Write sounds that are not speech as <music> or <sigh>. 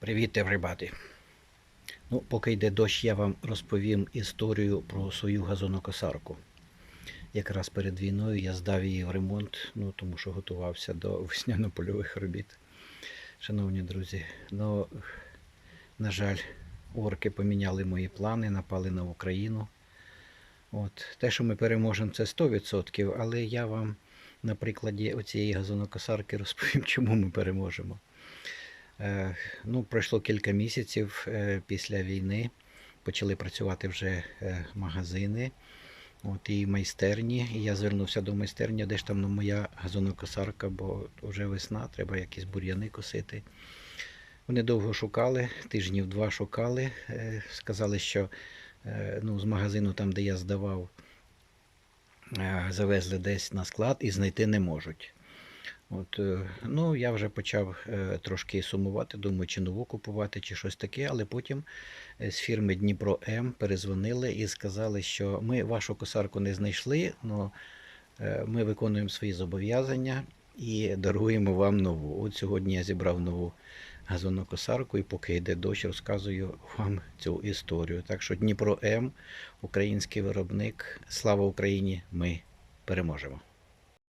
Привіт, everybody! Ну, поки йде дощ, я вам розповім історію про свою газонокосарку. Якраз перед війною я здав її в ремонт, ну, тому що готувався до <laughs> весняно-польових робіт. Шановні друзі, ну, на жаль, орки поміняли мої плани, напали на Україну. От. Те, що ми переможемо, це 100%, але я вам на прикладі оцієї газонокосарки <laughs> розповім, чому ми переможемо. Е, Ну, пройшло кілька місяців е, після війни. Почали працювати вже е, магазини от, і майстерні. І я звернувся до майстерні, де ж там ну, моя газонокосарка, бо вже весна, треба якісь бур'яни косити. Вони довго шукали, тижнів два шукали. Сказали, що ну, з магазину, там, де я здавав, завезли десь на склад і знайти не можуть. От, е, ну, я вже почав е, трошки сумувати, думаю, чи нову купувати, чи щось таке, але потім е, з фірми Дніпро М перезвонили і сказали, що ми вашу косарку не знайшли, але ми виконуємо свої зобов'язання і даруємо вам нову. От сьогодні я зібрав нову газонокосарку і поки йде дощ, розказую вам цю історію. Так що Дніпро М, український виробник, слава Україні! Ми переможемо!